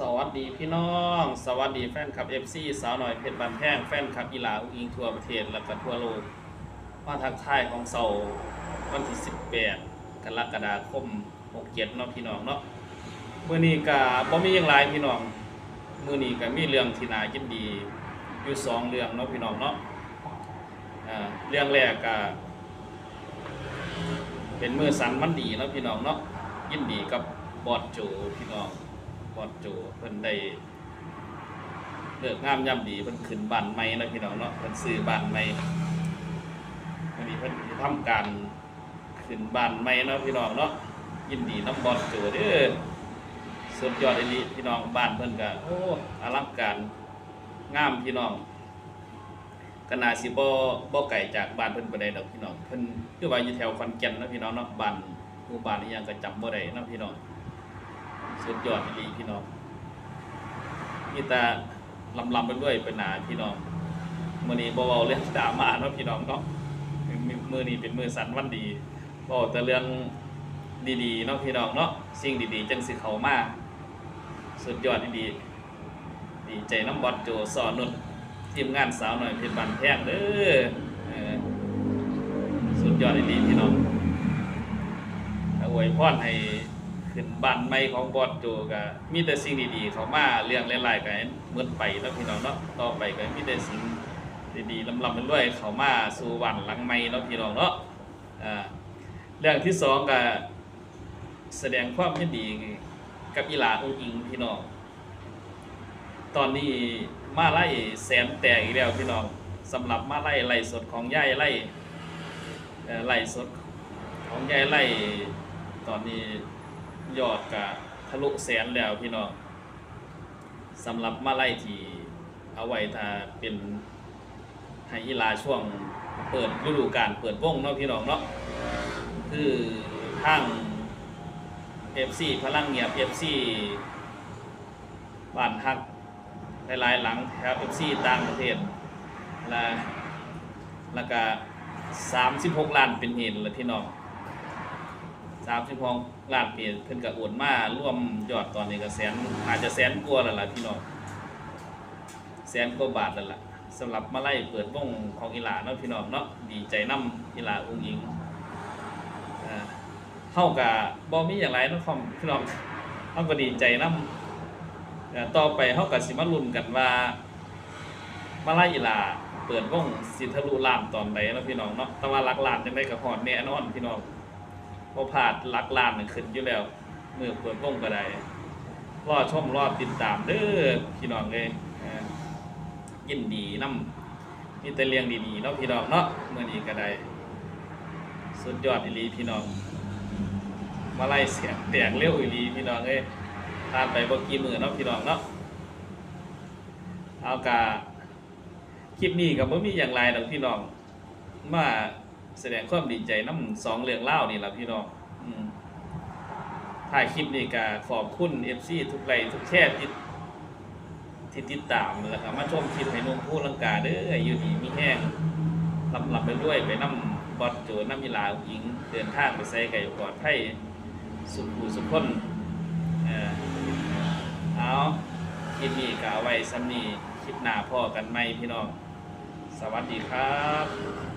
สวัสดีพี่น้อง สวัสดีแฟนคลับ FC สาวหน่อยเพชรบันแพงแฟนคลับอีหลาอุงอิงทั่วประเทศและก็ทั่วโลกมาทักทายของเสาร์วันที่ 18 กรกฎาคม67เนาะพี่น้องเนาะมื้อนี้ก็บ่มีหยังหลายพี่น้องมื้อนี้ก็มีเรื่องที่น่ายินดีอยู่สองเรื่องเนาะพี่น้องเนาะอ่าเรื่องแรกก็เป็นมือสันมันดีเนาะพี่น้องเนาะยินดีกับบอดโจพี่น้อง บอดโจเพิ่นได้เลิกงามย่ำดีเพิ่นขึ้นบ้านใหม่นะพี่น้องเนาะเพิ่นซื้อบ้านใหม่วันนี้เพิ่นทำการขึ้นบ้านใหม่เนาะพี่น้องเนาะยินดีน้ำบอดโจเด้อสุดยอดอีหลีพี่น้องบ้านเพิ่นก็โอ้อลังการงามพี่น้องก็น่าสิบ่บ่ไกลจากบ้านเพิ่นปานใดดอกพี่น้องเพิ่นคือว่าอยู่แถวขอนแก่นเนาะพี่น้องเนาะบ้านหมู่บ้านอีหยังก็จำบ่ได้เนาะพี่น้อง สุดยอดดีพี่น้องมีแต่ลำลำไปด้วยเป็นหนาพี่น้องมื่อนี้เบาๆเรื่องดราม่าเนาะพี่น้องเนาะมือนี้เป็นมือสันวันดีบอกแต่เรื่องดีๆเนาะพี่น้องเนาะสิ่งดีๆ จังสิเขามาสุดยอดดีๆดีใจน้ำบอดโจสอนนุชทีมงานสาวหน่อยเพชรบันแพงเด้อเออสุดยอดดีๆพี่น้องอวยพรให้ ขึ้นบ้านใหม่ของบอดโจก็มีแต่สิ่งดีๆ เขามาเรื่องหลายๆก็ให้หมืดไปแล้วพี่น้องเนาะต่อไปก็มีแต่สิ่งดีๆลำๆเรื่อยเขามาสู่วันหลังใหม่เนาะพี่น้องเนาะอ่าเรื่องที่สองก็แสดงความยินดีกับอีหลาองค์อิงพี่น้องตอนนี้มาไล่แสนแตกอีกแล้วพี่น้องสำหรับมาไล่ไล่สดของย่ายไล่ไล่สดของย่ายไล่ตอนนี้ ยอดกะทะลุแสนแล้วพี่น้องสำหรับมาไล่ที่เอาไว้ถ้าเป็นให้อีลาช่วงเปิดฤดูกาลเปิดวงเนาะพี่น้องเนาะคือทาง FC พลังเงียบ FC บ้านฮักหลายๆหลังแถว FC ต่างประเทศและแล้วก็36ล้านเป็นเหตุลยพี่น้อง สามสิบหกล้านเปลี่ยนเพิ่นก็โอนมาร่วมยอดตอนนี้ก็แสนอาจจะแสนกว่าแล้วล่ะพี่น้องแสนกว่าบาทแล้วล่ะสำหรับมาไล่เปิดวงของอีหลาเนาะพี่น้องเนาะดีใจนํอีหลาอุ้งอิงอ่าเฮาก็บ่มีอย่างไรเนาะครับพี่น้องเฮาก็ดีใจนํเอ่อต่อไปเฮาก็สิมาลุนกันว่ามาไล่อีหลาเปิดวงสิทะลุลานตอนใดเนาะพี่น้องเนาะแต่ว่าหลักล้านจังได๋ก็ฮอดแน่นอนพี่น้อง พอผ่านลักลานมันขึ้นอยู่แล้วมือเปิดวงก็ได้รอชมรอติดตามเด้อพี่น้องเลยยินดีนำมีแต่เลี้ยงดีๆเนาะพี่น้องเนาะเมื่อนี้ก็ได้สุดยอดอีลีพี่น้อง มาไล่เสียงแตกเร็วอีลีพี่น้องเอ้ยผ่านไปบ่กี่มือเนาะพี่น้องเนาะเอากาคลิปนี้ก็บ่มีอย่างไรดอกพี่น้องมา แสดงความดีใจน้ำสองเรื่องเล่านี่แหละพี่น้องถ่ายคลิปนี่ก็ขอบคุณ FC ทุกไลทุกแชร์ที่ที่ติดตามแล้วก็มาชมคลิปให้นุ่มพูดลังกาเด้ออยู่ดีมีแห้งลำลำไปด้วยไปน้ำบอดโจน้ำมีลาหญิง เดินทางไปใส่ไก่ปลอดภัยสุขหูสุขคนเออเอาคลิปนี้กาไว้ซ้ำนี้คลิปหน้าพ่อกันไหมพี่น้อง สวัสดีครับ